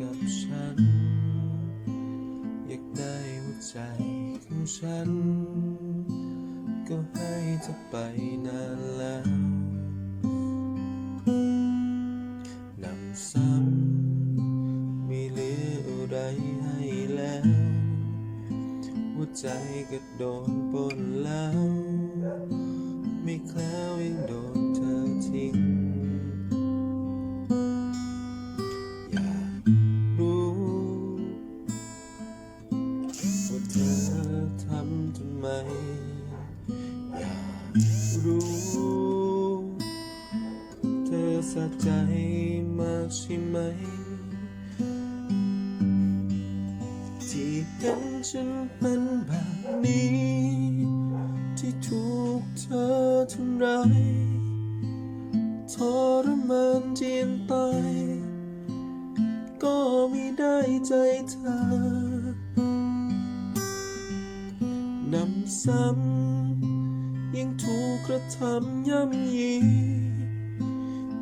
กับฉัน อยากได้หัวใจของฉัน ก็ให้เธอไปนานแล้วนำซ้ำไม่เหลืออะไรให้แล้ว หัวใจก็โดนปล้นแล้วำทำไมอยากรู้ เธอสะใจมากใช่ไหม ที่เห็นฉันเป็นแบบนี้ ที่ถูกเธอทำร้ายทรมานเจียนตาย ก็ไม่ได้ใจเธอ ซ้ำยังถูกกระทำย่ำยี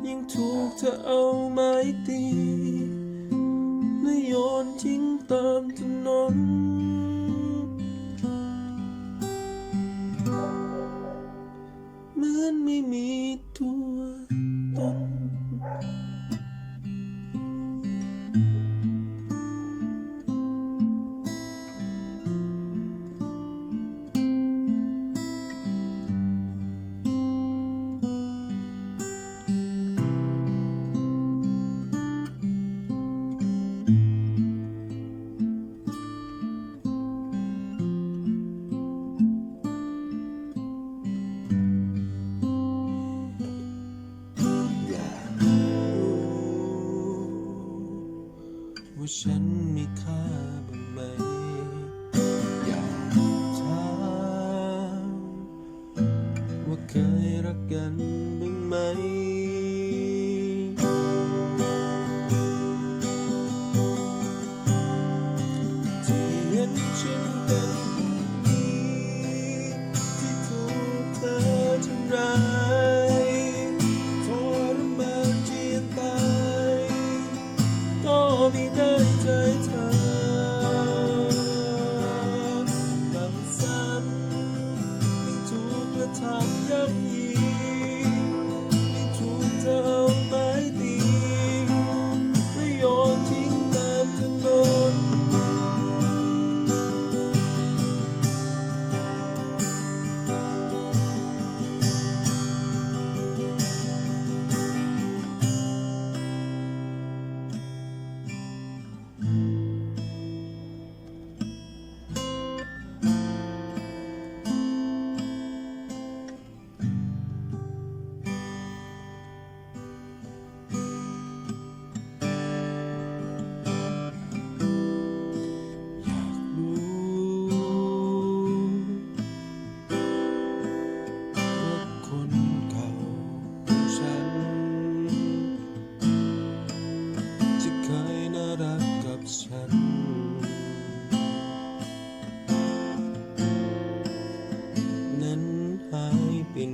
ยังถูกเธอเอาไม้ตีและโยนทิ้งตามถนนเหมือนไม่มีตัว ว่าฉันมีค่าบ้างไหม อยากถามว่าเคยรักกันบ้างไหม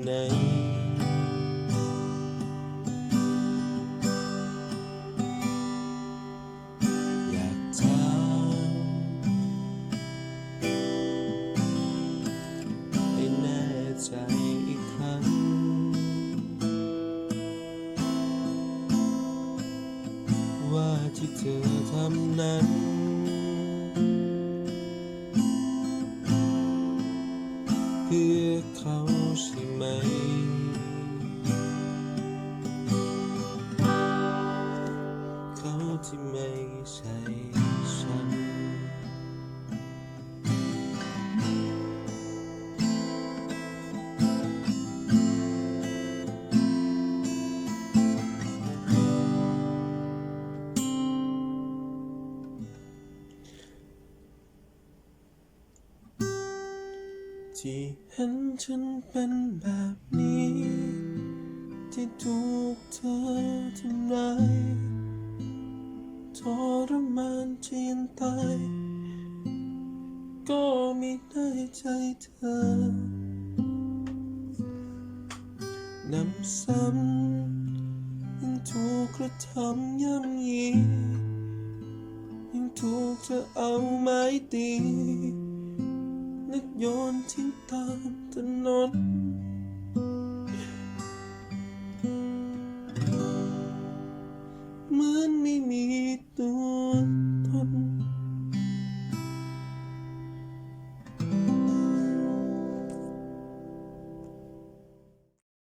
ไหน อยากถามให้แน่ใจอีกครั้ง ว่าที่เธอทำนั้น ที่เห็นฉันเป็นแบบนี้ ที่ถูกเธอทำร้ายทรมานเจียนตาย ก็ไม่ได้ใจเธอนำซ้ำยังถูกกระทำย่ำยียังถูกเธอเอาไม้ตี โยนทิ้งตามถนนเหมือนไม่มีตัว